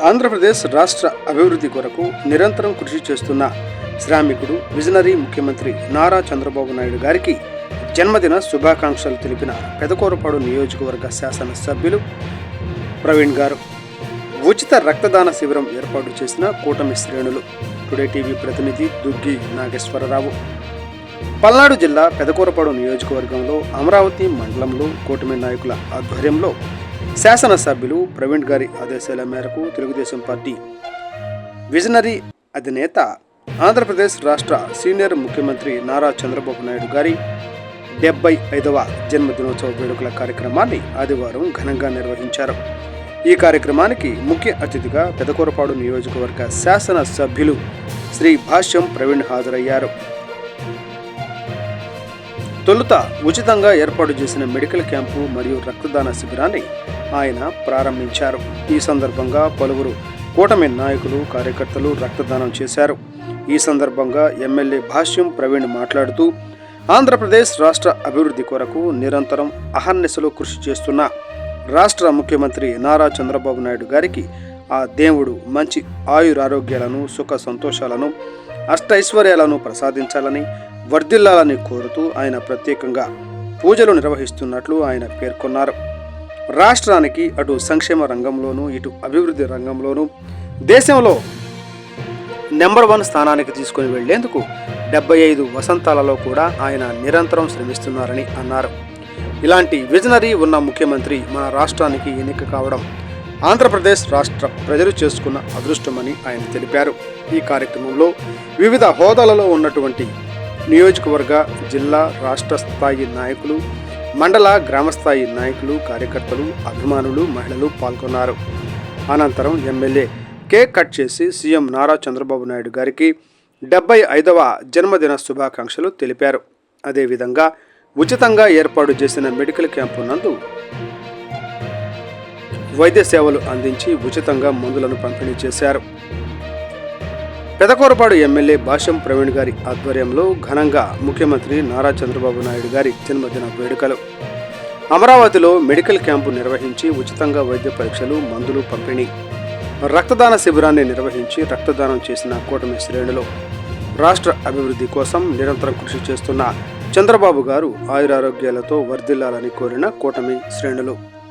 ఆంధ్రప్రదేశ్ రాష్ట్ర అభివృద్ధి కొరకు నిరంతరం కృషి చేస్తున్న శ్రామికుడు విజనరీ ముఖ్యమంత్రి నారా చంద్రబాబు నాయుడు గారికి జన్మదిన శుభాకాంక్షలు తెలిపిన పెదకూరపాడు నియోజకవర్గ శాసనసభ్యులు ప్రవీణ్ గారు. ఉచిత రక్తదాన శిబిరం ఏర్పాటు చేసిన కూటమి శ్రేణులు టుడే టీవీ ప్రతినిధి దుగ్గి నాగేశ్వరరావు. పల్నాడు జిల్లా పెదకూరపాడు నియోజకవర్గంలో అమరావతి మండలంలో కూటమి నాయకుల ఆధ్వర్యంలో శాసనసభ్యులు ప్రవీణ్ గారి ఆదేశాల మేరకు తెలుగుదేశం పార్టీ విజనరీ అధినేత ఆంధ్రప్రదేశ్ రాష్ట్ర సీనియర్ ముఖ్యమంత్రి నారా చంద్రబాబు నాయుడు గారి డెబ్బై ఐదవ జన్మదినోత్సవ వేడుకల కార్యక్రమాన్ని ఆదివారం ఘనంగా నిర్వహించారు. ఈ కార్యక్రమానికి ముఖ్య అతిథిగా పెదకూరపాడు నియోజకవర్గ శాసన సభ్యులు శ్రీ భాష్యం ప్రవీణ్ హాజరయ్యారు. తొలుత ఉచితంగా ఏర్పాటు చేసిన మెడికల్ క్యాంపు మరియు రక్తదాన శిబిరాన్ని ఆయన ప్రారంభించారు. ఈ సందర్భంగా పలువురు కూటమి నాయకులు కార్యకర్తలు రక్తదానం చేశారు. ఈ సందర్భంగా ఎమ్మెల్యే భాష్యం ప్రవీణ్ మాట్లాడుతూ ఆంధ్రప్రదేశ్ రాష్ట్ర అభివృద్ధి కొరకు నిరంతరం అహర్నిశలు కృషి చేస్తున్న రాష్ట్ర ముఖ్యమంత్రి నారా చంద్రబాబు నాయుడు గారికి ఆ దేవుడు మంచి ఆయురారోగ్యాలను సుఖ సంతోషాలను అష్టైశ్వర్యాలను ప్రసాదించాలని వర్ధిల్లాలని కోరుతూ ఆయన ప్రత్యేకంగా పూజలు నిర్వహిస్తున్నట్లు ఆయన పేర్కొన్నారు. రాష్ట్రానికి అటు సంక్షేమ రంగంలోనూ ఇటు అభివృద్ధి రంగంలోనూ దేశంలో నెంబర్ వన్ స్థానానికి తీసుకొని వెళ్ళేందుకు డెబ్బై ఐదు వసంతాలలో కూడా ఆయన నిరంతరం శ్రమిస్తున్నారని అన్నారు. ఇలాంటి విజనరీ ఉన్న ముఖ్యమంత్రి మన రాష్ట్రానికి ఎన్నిక కావడం ఆంధ్రప్రదేశ్ రాష్ట్ర ప్రజలు చేసుకున్న అదృష్టమని ఆయన తెలిపారు. ఈ కార్యక్రమంలో వివిధ హోదాలలో ఉన్నటువంటి నియోజకవర్గ జిల్లా రాష్ట్ర స్థాయి నాయకులు మండల గ్రామస్థాయి నాయకులు కార్యకర్తలు అభిమానులు మహిళలు పాల్గొన్నారు. అనంతరం ఎమ్మెల్యే కేక్ కట్ చేసి సీఎం నారా చంద్రబాబు నాయుడు గారికి డెబ్బై ఐదవ జన్మదిన శుభాకాంక్షలు తెలిపారు. అదేవిధంగా ఉచితంగా ఏర్పాటు చేసిన మెడికల్ క్యాంపు నందు వైద్య సేవలు అందించి ఉచితంగా మందులను పంపిణీ చేశారు. పెదకూరపాడు ఎమ్మెల్యే భాష్యం ప్రవీణ్ గారి ఆధ్వర్యంలో ఘనంగా ముఖ్యమంత్రి నారా చంద్రబాబు నాయుడు గారి జన్మదిన వేడుకలు. అమరావతిలో మెడికల్ క్యాంపు నిర్వహించి ఉచితంగా వైద్య పరీక్షలు మందులు పంపిణీ. రక్తదాన శిబిరాన్ని నిర్వహించి రక్తదానం చేసిన కూటమి శ్రేణులు. రాష్ట్ర అభివృద్ధి కోసం నిరంతరం కృషి చేస్తున్న చంద్రబాబు గారు ఆయురారోగ్యాలతో వర్ధిల్లాలని కోరిన కూటమి శ్రేణులు.